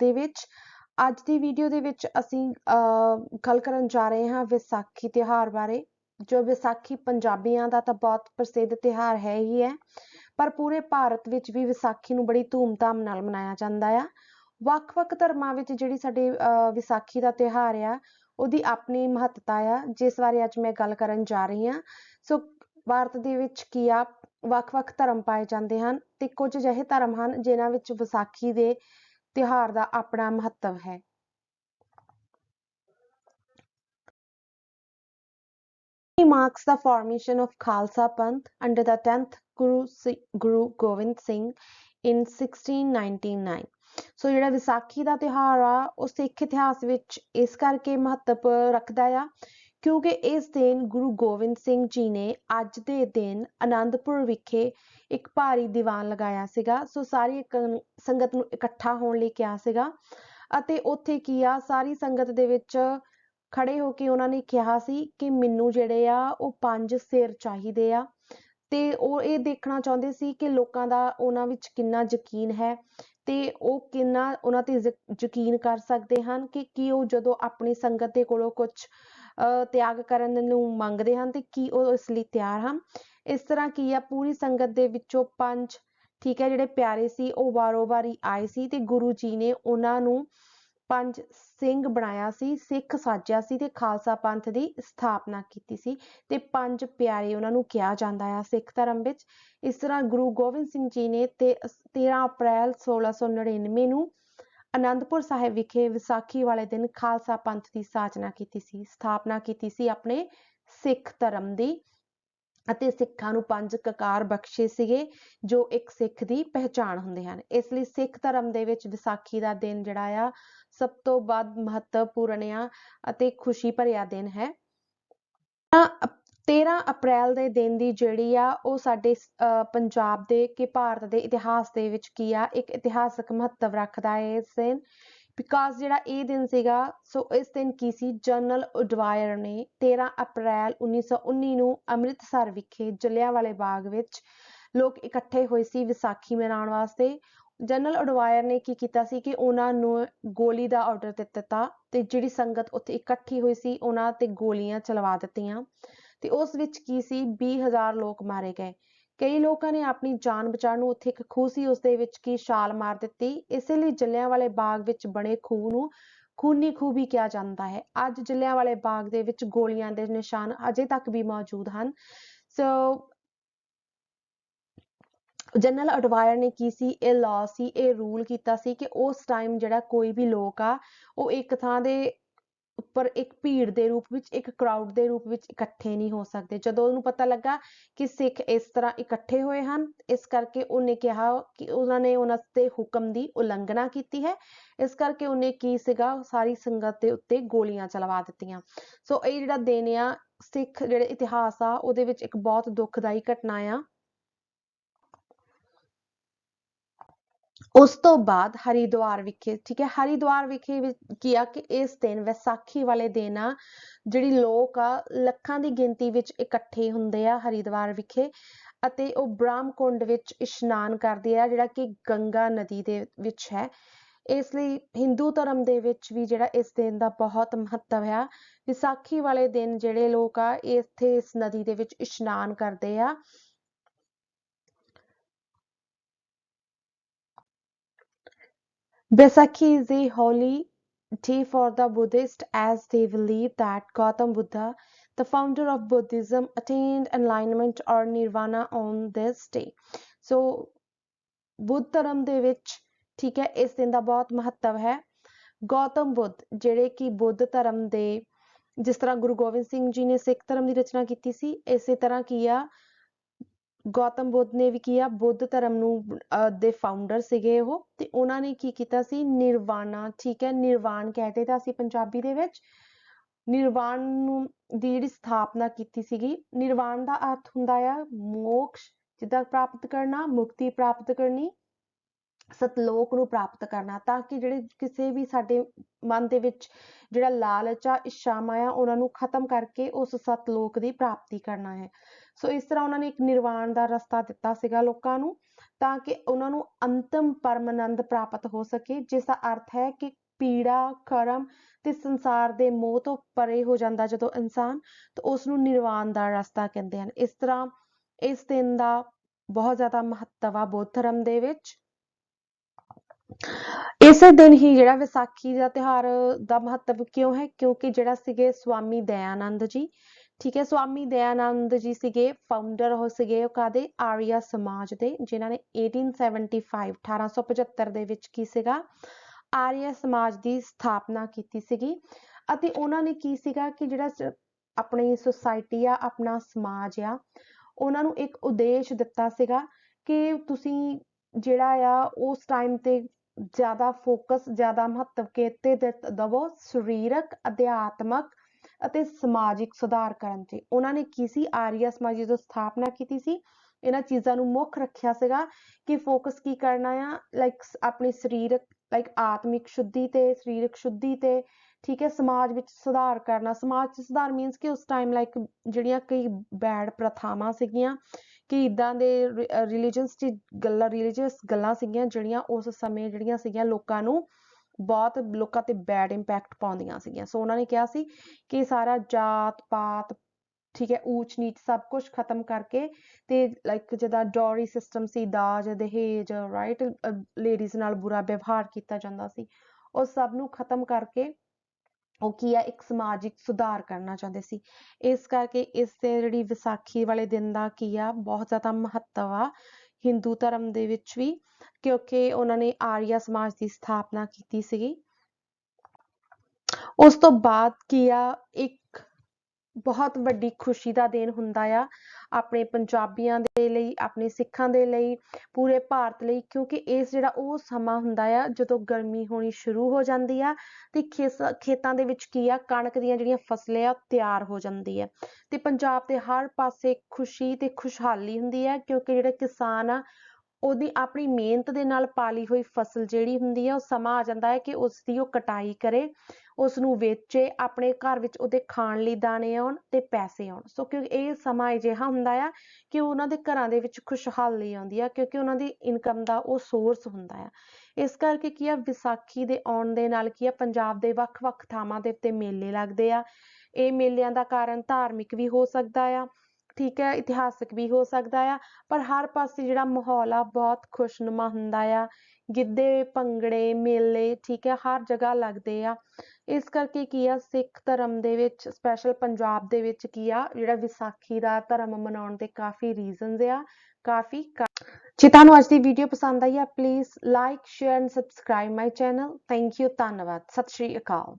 ਦੇ ਵਿੱਚ ਅੱਜ ਦੀ ਵੀਡੀਓ ਦੇ ਵਿੱਚ ਅਸੀਂ ਗੱਲ ਕਰਨ ਜਾ ਰਹੇ ਹਾਂ ਵਿਸਾਖੀ ਤਿਉਹਾਰ ਬਾਰੇ ਜੋ ਵਿਸਾਖੀ ਪੰਜਾਬੀਆਂ ਦਾ ਤਾਂ ਬਹੁਤ ਪ੍ਰਸਿੱਧ ਤਿਉਹਾਰ ਹੈ ਹੀ ਹੈ ਪਰ ਪੂਰੇ ਭਾਰਤ ਵਿੱਚ ਵੀ ਵਿਸਾਖੀ ਨੂੰ ਬੜੀ ਧੂਮਧਾਮ ਨਾਲ ਮਨਾਇਆ ਜਾਂਦਾ ਆ। ਵੱਖ-ਵੱਖ ਧਰਮਾਂ ਵਿੱਚ ਜਿਹੜੀ ਸਾਡੇ ਅਹ, ਵਿਸਾਖੀ ਦਾ ਤਿਉਹਾਰ ਆ ਉਹਦੀ ਆਪਣੀ ਮਹੱਤਤਾ ਆ ਜਿਸ ਬਾਰੇ ਅੱਜ ਮੈਂ ਗੱਲ ਕਰਨ ਜਾ ਰਹੀ ਹਾਂ। ਸੋ ਭਾਰਤ ਦੇ ਵਿੱਚ ਕੀ ਆ? ਵੱਖ-ਵੱਖ ਧਰਮ ਪਾਏ ਜਾਂਦੇ ਹਨ ਤੇ ਕੁਝ ਅਜਿਹੇ ਧਰਮ ਹਨ ਜਿਨ੍ਹਾਂ ਵਿੱਚ ਵਿਸਾਖੀ ਦੇ ਤਿਉਹਾਰ ਦਾ ਆਪਣਾ ਮਹੱਤਵ ਹੈ। He marks the formation of Khalsa Panth under the 10th Guru, Si- Guru Gobind Singh in 1699 ਸੋ ਜਿਹੜਾ ਵਿਸਾਖੀ ਦਾ ਤਿਉਹਾਰ ਆ ਉਹ ਸਿੱਖ ਇਤਿਹਾਸ ਵਿੱਚ ਇਸ ਕਰਕੇ ਮਹੱਤਵ ਰੱਖਦਾ ਆ ਕਿਉਂਕਿ ਇਸ ਦਿਨ ਗੁਰੂ ਗੋਬਿੰਦ ਸਿੰਘ ਜੀ ਨੇ ਅੱਜ ਦੇ ਦਿਨ ਆਨੰਦਪੁਰ ਵਿਖੇ ਇੱਕ ਭਾਰੀ ਦੀਵਾਨ ਲਗਾਇਆ ਸੀਗਾ। ਸੋ ਸਾਰੀ ਇੱਕ ਸੰਗਤ ਨੂੰ ਇਕੱਠਾ ਹੋਣ ਲਈ ਕਿਹਾ ਸੀਗਾ। ਅਤੇ ਉੱਥੇ ਕੀ ਆ, ਸਾਰੀ ਸੰਗਤ ਦੇ ਵਿੱਚ ਖੜੇ ਹੋ ਕੇ ਉਹਨਾਂ ਨੇ ਕਿਹਾ ਸੀ ਕਿ ਮੈਨੂੰ ਜਿਹੜੇ ਆ, ਉਹ ਪੰਜ ਸਿਰ ਚਾਹੀਦੇ ਆ। ਤੇ ਉਹ ਇਹ ਦੇਖਣਾ ਚਾਹੁੰਦੇ ਸੀ ਕਿ ਲੋਕਾਂ ਦਾ ਉਹਨਾਂ ਵਿੱਚ ਕਿੰਨਾ ਯਕੀਨ ਹੈ ਤੇ ਉਹ ਕਿੰਨਾ ਉਹਨਾਂ ਤੇ ਯਕੀਨ ਕਰ ਸਕਦੇ ਹਨ ਕਿ ਕੀ ਉਹ ਜਦੋਂ ਆਪਣੀ ਸੰਗਤ ਦੇ ਕੋਲੋਂ ਕੁਝ ਤਿਆਗ ਕਰਨ ਨੂੰ ਮੰਗਦੇ ਹਨ ਤੇ ਕੀ ਉਹ ਇਸ ਲਈ ਤਿਆਰ ਹਨ? ਇਸ ਤਰ੍ਹਾਂ ਕੀ ਆ, ਪੂਰੀ ਸੰਗਤ ਦੇ ਵਿੱਚੋਂ ਪੰਜ ਠੀਕ ਹੈ, ਜਿਹੜੇ ਪਿਆਰੇ ਸੀ, ਉਹ ਵਾਰੋ ਵਾਰੀ ਆਏ ਸੀ ਤੇ ਗੁਰੂ ਜੀ ਨੇ ਉਹਨਾਂ ਨੂੰ ਪੰਜ ਸਿੰਘ ਬਣਾਇਆ ਸੀ, ਸਿੱਖ ਸਾਜਿਆ ਸੀ ਤੇ ਖਾਲਸਾ ਪੰਥ ਦੀ ਸਥਾਪਨਾ ਕੀਤੀ ਸੀ ਤੇ ਪੰਜ ਪਿਆਰੇ ਉਹਨਾਂ ਨੂੰ ਕਿਹਾ ਜਾਂਦਾ ਆ ਸਿੱਖ ਧਰਮ ਵਿੱਚ। ਇਸ ਤਰ੍ਹਾਂ ਗੁਰੂ ਗੋਬਿੰਦ ਸਿੰਘ ਜੀ ਨੇ ਤੇ 13 ਅਪ੍ਰੈਲ 1699 ਨੂੰ ਅਨੰਦਪੁਰ ਸਾਹਿਬ ਵਿਖੇ ਵਿਸਾਖੀ ਵਾਲੇ ਦਿਨ ਖਾਲਸਾ ਪੰਥ ਦੀ ਸਾਜਨਾ ਕੀਤੀ ਸੀ, ਸਥਾਪਨਾ ਕੀਤੀ ਸੀ ਆਪਣੇ ਸਿੱਖ ਧਰਮ ਦੀ ਅਤੇ ਸਿੱਖਾਂ ਨੂੰ ਪੰਜ ਕਕਾਰ ਬਖਸ਼ੇ ਸੀਗੇ, ਜੋ ਇੱਕ ਸਿੱਖ ਦੀ ਪਹਿਚਾਣ ਹੁੰਦੇ ਹਨ। ਇਸ ਲਈ ਸਿੱਖ ਧਰਮ ਦੇ ਵਿੱਚ ਵਿਸਾਖੀ ਦਾ ਦਿਨ ਜਿਹੜਾ ਆ, ਸਭ ਤੋਂ ਵੱਧ ਮਹੱਤਵਪੂਰਨ ਆ ਅਤੇ ਖੁਸ਼ੀ ਭਰਿਆ ਦਿਨ ਹੈ। 13 ਅਪ੍ਰੈਲ ਦੇ ਦਿਨ ਦੀ ਜਿਹੜੀ ਆ, ਉਹ ਸਾਡੇ ਪੰਜਾਬ ਦੇ ਕਿ ਭਾਰਤ ਦੇ ਇਤਿਹਾਸ ਦੇ ਵਿੱਚ ਕੀ ਆ, ਇੱਕ ਇਤਿਹਾਸਕ ਮਹੱਤਵ ਰੱਖਦਾ ਹੈ ਇਸ ਦਿਨ। ਬਿਕਾਜ਼ ਜਿਹੜਾ ਇਹ ਦਿਨ ਸੀਗਾ, ਸੋ ਇਸ ਦਿਨ ਕੀ ਸੀ? ਜਨਰਲ ਉਡਵਾਇਰ ਨੇ 13 ਅਪ੍ਰੈਲ 1919 ਨੂੰ ਅੰਮ੍ਰਿਤਸਰ ਵਿਖੇ ਜਲਿਆਂਵਾਲੇ ਬਾਗ ਵਿੱਚ ਲੋਕ ਇਕੱਠੇ ਹੋਏ ਸੀ ਵਿਸਾਖੀ ਮਨਾਉਣ ਵਾਸਤੇ। ਜਨਰਲ ਉਡਵਾਇਰ ਨੇ ਕੀ ਕੀਤਾ ਸੀ ਕਿ ਉਹਨਾਂ ਨੂੰ ਗੋਲੀ ਦਾ ਆਰਡਰ ਦਿੱਤਾ ਤੇ ਜਿਹੜੀ ਸੰਗਤ ਉੱਥੇ ਇਕੱਠੀ ਹੋਈ ਸੀ, ਉਹਨਾਂ ਤੇ ਗੋਲੀਆਂ ਚਲਵਾ ਦਿੱਤੀਆਂ। ਤੇ ਉਸ ਵਿੱਚ ਕੀ ਸੀ? 20000 ਲੋਕ ਮਾਰੇ ਗਏ। ਕਈ ਲੋਕਾਂ ਨੇ ਆਪਣੀ ਜਾਨ ਬਚਾਉਣ ਨੂੰ ਉੱਥੇ ਇੱਕ ਖੂਹ ਸੀ ਉਸ ਦੇ ਵਿੱਚ ਕੀ ਛਾਲ ਮਾਰ ਦਿੱਤੀ? ਇਸੇ ਲਈ ਜਲਿਆਂਵਾਲੇ ਬਾਗ ਵਿੱਚ ਬਣੇ ਖੂਹ ਨੂੰ ਖੂਨੀ ਖੂਹ ਵੀ ਕਿਹਾ ਜਾਂਦਾ ਹੈ। ਅੱਜ ਜਲਿਆਂਵਾਲੇ ਬਾਗ ਦੇ ਵਿੱਚ ਗੋਲੀਆਂ ਦੇ ਨਿਸ਼ਾਨ ਅਜੇ ਤੱਕ ਵੀ ਮੌਜੂਦ ਹਨ। ਸੋ, ਜਨਰਲ ਅਡਵਾਇਰ ਨੇ ਕੀ ਸੀ? ਇਹ ਲਾਅ ਸੀ, ਇਹ ਰੂਲ ਕੀਤਾ ਸੀ ਕਿ ਉਸ ਟਾਈਮ ਜਿਹੜਾ ਕੋਈ ਵੀ ਲੋਕ ਆ, ਉਹ ਇੱਕ ਥਾਂ ਦੇ ਉੱਪਰ ਇੱਕ ਭੀੜ ਦੇ ਰੂਪ ਵਿੱਚ, ਇੱਕ ਕਰਾਊਡ ਦੇ ਰੂਪ ਵਿੱਚ ਇਕੱਠੇ ਨਹੀਂ ਹੋ ਸਕਦੇ। ਜਦੋਂ ਉਹਨੂੰ ਪਤਾ ਲੱਗਾ ਕਿ ਸਿੱਖ ਇਸ ਤਰ੍ਹਾਂ ਇਕੱਠੇ ਹੋਏ ਹਨ, ਇਸ ਕਰਕੇ ਉਹਨੇ ਕਿਹਾ ਕਿ ਉਹਨਾਂ ਨੇ ਉਹਨਾਂ ਦੇ ਹੁਕਮ ਦੀ ਉਲੰਘਣਾ ਕੀਤੀ ਹੈ। ਇਸ ਕਰਕੇ ਉਹਨੇ ਕੀ ਸੀਗਾ, ਸਾਰੀ ਸੰਗਤ ਦੇ ਉੱਤੇ ਗੋਲੀਆਂ ਚਲਵਾ ਦਿੱਤੀਆਂ। ਸੋ ਇਹ ਜਿਹੜਾ ਦਿਨ ਆ, ਸਿੱਖ ਜਿਹੜੇ ਇਤਿਹਾਸ ਆ, ਉਹਦੇ ਵਿੱਚ ਇੱਕ ਬਹੁਤ ਦੁਖਦਾਈ ਘਟਨਾ ਆ। ਉਸ ਤੋਂ ਬਾਅਦ ਹਰਿਦੁਆਰ ਵਿਖੇ, ਠੀਕ ਹੈ, ਹਰਿਦੁਆਰ ਵਿਖੇ ਕੀ ਆ ਕਿ ਇਸ ਦਿਨ ਵਿਸਾਖੀ ਵਾਲੇ ਦਿਨ ਆ, ਜਿਹੜੀ ਲੋਕ ਆ, ਲੱਖਾਂ ਦੀ ਗਿਣਤੀ ਵਿੱਚ ਇਕੱਠੇ ਹੁੰਦੇ ਆ ਹਰਿਦੁਆਰ ਵਿਖੇ ਅਤੇ ਉਹ ਬ੍ਰਹਮ ਕੁੰਡ ਵਿੱਚ ਇਸ਼ਨਾਨ ਕਰਦੇ ਆ, ਜਿਹੜਾ ਕਿ ਗੰਗਾ ਨਦੀ ਦੇ ਵਿੱਚ ਹੈ। ਇਸ ਲਈ ਹਿੰਦੂ ਧਰਮ ਦੇ ਵਿੱਚ ਵੀ ਜਿਹੜਾ ਇਸ ਦਿਨ ਦਾ ਬਹੁਤ ਮਹੱਤਵ ਹੈ ਵਿਸਾਖੀ ਵਾਲੇ ਦਿਨ ਜਿਹੜੇ ਲੋਕ ਆ, ਇੱਥੇ ਇਸ ਨਦੀ ਦੇ ਵਿੱਚ ਇਸ਼ਨਾਨ ਕਰਦੇ ਆ। Baisakhi is a holy day for the Buddhists as they believe that Gautam Buddha, the founder of Buddhism, attained enlightenment or nirvana on this day. So, ਬੁੱਧ ਧਰਮ ਦੇ ਵਿੱਚ ਠੀਕ ਹੈ ਇਸ ਦਿਨ ਦਾ ਬਹੁਤ ਮਹੱਤਵ ਹੈ ਗੌਤਮ ਬੁੱਧ ਜਿਹੜੇ ਕਿ ਬੁੱਧ ਧਰਮ ਦੇ ਜਿਸ ਤਰ੍ਹਾਂ ਗੁਰੂ ਗੋਬਿੰਦ ਸਿੰਘ ਜੀ ਨੇ ਸਿੱਖ ਧਰਮ ਦੀ ਰਚਨਾ ਕੀਤੀ ਸੀ ਇਸੇ ਤਰ੍ਹਾਂ ਕੀ ਆ ਗੌਤਮ ਬੁੱਧ ਨੇ ਵੀ ਕੀ ਆ ਬੁੱਧ ਧਰਮ ਨੂੰ ਦੇ ਫਾਊਂਡਰ ਸੀਗੇ ਉਹ, ਤੇ ਉਹਨਾਂ ਨੇ ਕੀ ਕੀਤਾ ਸੀ? ਨਿਰਵਾਣਾ, ਠੀਕ ਹੈ, ਨਿਰਵਾਣ ਕਹਿੰਦੇ ਤਾਂ ਅਸੀਂ ਪੰਜਾਬੀ ਦੇ ਵਿੱਚ। ਨਿਰਵਾਣ ਨੂੰ ਦੀ ਜਿਹੜੀ ਸਥਾਪਨਾ ਕੀਤੀ ਸੀਗੀ, ਨਿਰਵਾਣ ਦਾ ਅਰਥ ਹੁੰਦਾ ਆ ਮੋਕਸ਼, ਜਿੱਦਾਂ ਪ੍ਰਾਪਤ ਕਰਨਾ, ਮੁਕਤੀ ਪ੍ਰਾਪਤ ਕਰਨੀ, ਸਤਲੋਕ ਨੂੰ ਪ੍ਰਾਪਤ ਕਰਨਾ, ਤਾਂ ਕਿ ਜਿਹੜੇ ਕਿਸੇ ਵੀ ਸਾਡੇ ਮਨ ਦੇ ਵਿੱਚ ਜਿਹੜਾ ਲਾਲਚ ਆ, ਇੱਛਾਵਾਂ ਆ, ਉਹਨਾਂ ਨੂੰ ਖਤਮ ਕਰਕੇ ਉਸ ਸਤਲੋਕ ਦੀ ਪ੍ਰਾਪਤੀ ਕਰਨਾ ਹੈ। ਸੋ ਇਸ ਤਰ੍ਹਾਂ ਉਹਨਾਂ ਨੇ ਇੱਕ ਨਿਰਵਾਣ ਦਾ ਰਸਤਾ ਦਿੱਤਾ ਸੀਗਾ ਲੋਕਾਂ ਨੂੰ, ਤਾਂ ਕਿ ਉਹਨਾਂ ਨੂੰ ਅੰਤਮ ਪਰਮ ਆਨੰਦ ਪ੍ਰਾਪਤ ਹੋ ਸਕੇ, ਜਿਸ ਦਾ ਅਰਥ ਹੈ ਕਿ ਪੀੜਾ, ਕਰਮ ਤੇ ਸੰਸਾਰ ਦੇ ਮੋਹ ਤੋਂ ਪਰੇ ਹੋ ਜਾਂਦਾ ਜਦੋਂ ਇਨਸਾਨ, ਤਾਂ ਉਸ ਨੂੰ ਨਿਰਵਾਣ ਦਾ ਰਸਤਾ ਕਹਿੰਦੇ ਹਨ। ਇਸ ਤਰ੍ਹਾਂ ਇਸ ਦਿਨ ਦਾ ਬਹੁਤ ਜ਼ਿਆਦਾ ਮਹੱਤਵ ਆ ਬੌਧ ਧਰਮ ਦੇ ਵਿੱਚ। ਇਸੇ ਦਿਨ ਹੀ ਜਿਹੜਾ ਵਿਸਾਖੀ ਦਾ ਤਿਉਹਾਰ ਦਾ ਮਹੱਤਵ ਕਿਉਂ ਹੈ? ਕਿਉਂਕਿ ਜਿਹੜਾ ਸੀਗੇ ਸਵਾਮੀ ਦਇਆਨੰਦ ਜੀ ਠੀਕ ਹੈ, ਸਵਾਮੀ ਦਇਆਨੰਦ ਜੀ ਸੀਗੇ ਫਾਊਂਡਰ ਉਹ ਸੀਗੇ, ਉਹ ਕਾਦੇ ਆਰੀਆ ਸਮਾਜ ਦੇ, ਜਿਨ੍ਹਾਂ ਨੇ 1875 1875 ਦੇ ਵਿੱਚ ਕੀ ਸੀਗਾ? ਆਰੀਆ ਸਮਾਜ ਦੀ ਸਥਾਪਨਾ ਕੀਤੀ ਸੀਗੀ। ਅਤੇ ਉਹਨਾਂ ਨੇ ਕੀ ਸੀਗਾ ਕਿ ਜਿਹੜਾ ਆਪਣੀ ਸੁਸਾਇਟੀ ਆ, ਆਪਣਾ ਸਮਾਜ ਆ, ਉਹਨਾਂ ਨੂੰ ਇੱਕ ਉਦੇਸ਼ ਦਿੱਤਾ ਸੀਗਾ ਕਿ ਤੁਸੀਂ ਜਿਹੜਾ ਆ, ਉਸ ਟਾਈਮ ਤੇ ਜ਼ਿਆਦਾ ਫੋਕਸ ਜ਼ਿਆਦਾ ਮਹੱਤਵ ਕਿਤੇ ਦਿੱਤ- ਦਵੋ, ਸਰੀਰਕ, ਅਧਿਆਤਮਕ ਅਤੇ ਸਮਾਜਿਕ ਸੁਧਾਰ ਕਰਨ 'ਚ ਉਹਨਾਂ ਨੇ ਕੀ ਸੀ? ਆਰੀਆ ਸਮਾਜ ਦੀ ਜਦੋਂ ਸਥਾਪਨਾ ਕੀਤੀ ਸੀ, ਇਹਨਾਂ ਚੀਜ਼ਾਂ ਨੂੰ ਮੁੱਖ ਰੱਖਿਆ ਸੀਗਾ ਕਿ ਫੋਕਸ ਕੀ ਕਰਨਾ ਆ? ਲਾਈਕ ਆਪਣੀ ਸਰੀਰਕ ਲਾਈਕ ਆਤਮਿਕ ਸ਼ੁੱਧੀ ਤੇ, ਸਰੀਰਕ ਸ਼ੁੱਧੀ ਤੇ, ਠੀਕ ਹੈ, ਸਮਾਜ ਵਿੱਚ ਸੁਧਾਰ ਕਰਨਾ। ਸਮਾਜ 'ਚ ਸੁਧਾਰ ਮੀਨਸ ਕਿ ਉਸ ਟਾਈਮ ਲਾਈਕ ਜਿਹੜੀਆਂ ਕਈ ਬੈਡ ਪ੍ਰਥਾਵਾਂ ਸੀਗੀਆਂ, ਕਿ ਇਦਾਂ ਦੇ ਰਿਲੀਜੀਅਸ ਚ, ਗੱਲਾਂ ਰਿਲੀਜੀਅਸ ਗੱਲਾਂ ਸੀਗੀਆਂ, ਜਿਹੜੀਆਂ ਉਸ ਸਮੇਂ ਜਿਹੜੀਆਂ ਸੀਗੀਆਂ ਲੋਕਾਂ ਨੂੰ ਬਹੁਤ ਲੋਕਾਂ ਤੇ ਬੈਡ ਇੰਪੈਕਟ ਪਾਉਂਦੀਆਂ ਸੀਗੀਆਂ। ਸੋ ਉਹਨਾਂ ਨੇ ਕਿਹਾ ਸੀ ਕਿ ਸਾਰਾ ਜਾਤ ਪਾਤ, ਠੀਕ ਹੈ, ਊਚ ਨੀਚ ਸਭ ਕੁਝ ਖਤਮ ਕਰਕੇ ਤੇ ਲਾਈਕ ਜਿੱਦਾਂ ਡੋਰੀ ਸਿਸਟਮ ਸੀ, ਦਾਜ, ਦਹੇਜ ਰਾਈਟ ਲੇਡੀਜ਼ ਨਾਲ ਬੁਰਾ ਵਿਵਹਾਰ ਕੀਤਾ ਜਾਂਦਾ ਸੀ, ਉਹ ਸਭ ਨੂੰ ਖਤਮ ਕਰਕੇ ਉਹ ਕੀ ਆ ਇੱਕ ਸਮਾਜਿਕ ਸੁਧਾਰ ਕਰਨਾ ਚਾਹੁੰਦੇ ਸੀ। ਇਸ ਕਰਕੇ ਇਸ ਤੇ ਜਿਹੜੀ ਵਿਸਾਖੀ ਵਾਲੇ ਦਿਨ ਦਾ ਕੀ ਆ, ਬਹੁਤ ਜ਼ਿਆਦਾ ਮਹੱਤਵ ਆ ਹਿੰਦੂ ਧਰਮ ਦੇ ਵਿੱਚ ਵੀ, ਕਿਉਂਕਿ ਉਹਨਾਂ ਨੇ ਆਰੀਆ ਸਮਾਜ ਦੀ ਸਥਾਪਨਾ ਕੀਤੀ ਸੀਗੀ। ਉਸ ਤੋਂ ਬਾਅਦ ਕੀ ਆ ਇੱਕ ਬਹੁਤ ਵੱਡੀ ਖੁਸ਼ੀ ਦਾ ਦਿਨ ਹੁੰਦਾ ਆ ਆਪਣੇ ਪੰਜਾਬੀਆਂ ਦੇ ਲਈ, ਆਪਣੇ ਸਿੱਖਾਂ ਦੇ ਲਈ, ਪੂਰੇ ਭਾਰਤ ਲਈ, ਕਿਉਂਕਿ ਇਸ ਜਿਹੜਾ ਉਹ ਸਮਾਂ ਹੁੰਦਾ ਆ ਜਦੋਂ ਗਰਮੀ ਹੋਣੀ ਸ਼ੁਰੂ ਹੋ ਜਾਂਦੀ ਆ ਤੇ ਖੇਸ, ਖੇਤਾਂ ਦੇ ਵਿੱਚ ਕੀ ਆ, ਕਣਕ ਦੀਆਂ ਜਿਹੜੀਆਂ ਫਸਲਾਂ ਆ ਤਿਆਰ ਹੋ ਜਾਂਦੀ ਹੈ ਤੇ ਪੰਜਾਬ ਦੇ ਹਰ ਪਾਸੇ ਖੁਸ਼ੀ ਤੇ ਖੁਸ਼ਹਾਲੀ ਹੁੰਦੀ ਹੈ ਕਿਉਂਕਿ ਜਿਹੜੇ ਕਿਸਾਨ ਆ ਉਹਦੀ ਆਪਣੀ ਮਿਹਨਤ ਦੇ ਨਾਲ ਪਾਲੀ ਹੋਈ ਫਸਲ ਜਿਹੜੀ ਹੁੰਦੀ ਹੈ, ਉਹ ਸਮਾਂ ਆ ਜਾਂਦਾ ਹੈ ਕਿ ਉਸ ਦੀ ਉਹ ਕਟਾਈ ਕਰੇ ਉਸ ਨੂੰ ਵੇਚੇ, ਆਪਣੇ ਘਰ ਵਿੱਚ ਉਹਦੇ ਖਾਣ ਲਈ ਦਾਣੇ ਆਉਣ ਤੇ ਪੈਸੇ ਆਉਣ। ਸੋ ਕਿਉਂਕਿ ਇਹ ਸਮਾਂ ਅਜਿਹਾ ਹੁੰਦਾ ਆ ਕਿ ਉਹਨਾਂ ਦੇ ਘਰਾਂ ਦੇ ਵਿੱਚ ਖੁਸ਼ਹਾਲੀ ਆਉਂਦੀ ਆ, ਕਿਉਂਕਿ ਉਹਨਾਂ ਦੀ ਇਨਕਮ ਦਾ ਉਹ ਸੋਰਸ ਹੁੰਦਾ ਆ। ਇਸ ਕਰਕੇ ਕੀ ਆ, ਵਿਸਾਖੀ ਦੇ ਆਉਣ ਦੇ ਨਾਲ ਕੀ ਆ, ਪੰਜਾਬ ਦੇ ਵੱਖ-ਵੱਖ ਥਾਵਾਂ ਦੇ ਉੱਤੇ ਮੇਲੇ ਲੱਗਦੇ ਆ। ਇਹ ਮੇਲਿਆਂ ਦਾ ਕਾਰਨ ਧਾਰਮਿਕ ਵੀ ਹੋ ਸਕਦਾ ਆ। ਠੀਕ ਹੈ, ਇਤਿਹਾਸਕ ਵੀ ਹੋ ਸਕਦਾ ਆ, ਪਰ ਹਰ ਪਾਸੇ ਜਿਹੜਾ ਮਾਹੌਲ ਆ, ਬਹੁਤ ਖੁਸ਼ਨੁਮਾ ਹੁੰਦਾ ਆ। ਗਿੱਧੇ, ਭੰਗੜੇ, ਮੇਲੇ, ਠੀਕ ਹੈ, ਹਰ ਜਗ੍ਹਾ ਲੱਗਦੇ ਆ। ਇਸ ਕਰਕੇ ਕੀ ਆ, ਸਿੱਖ ਧਰਮ ਦੇ ਵਿੱਚ ਸਪੈਸ਼ਲ ਪੰਜਾਬ ਦੇ ਵਿੱਚ ਕੀ ਆ, ਜਿਹੜਾ ਵਿਸਾਖੀ ਦਾ ਧਰਮ ਮਨਾਉਣ ਦੇ ਕਾਫੀ ਰੀਜ਼ਨਸ ਆ, ਕਾਫੀ ਜੇ ਤੁਹਾਨੂੰ ਅੱਜ ਦੀ ਵੀਡੀਓ ਪਸੰਦ ਆਈ ਆ please like share and subscribe my channel thank you ਧੰਨਵਾਦ, ਸਤਿ ਸ਼੍ਰੀ ਅਕਾਲ।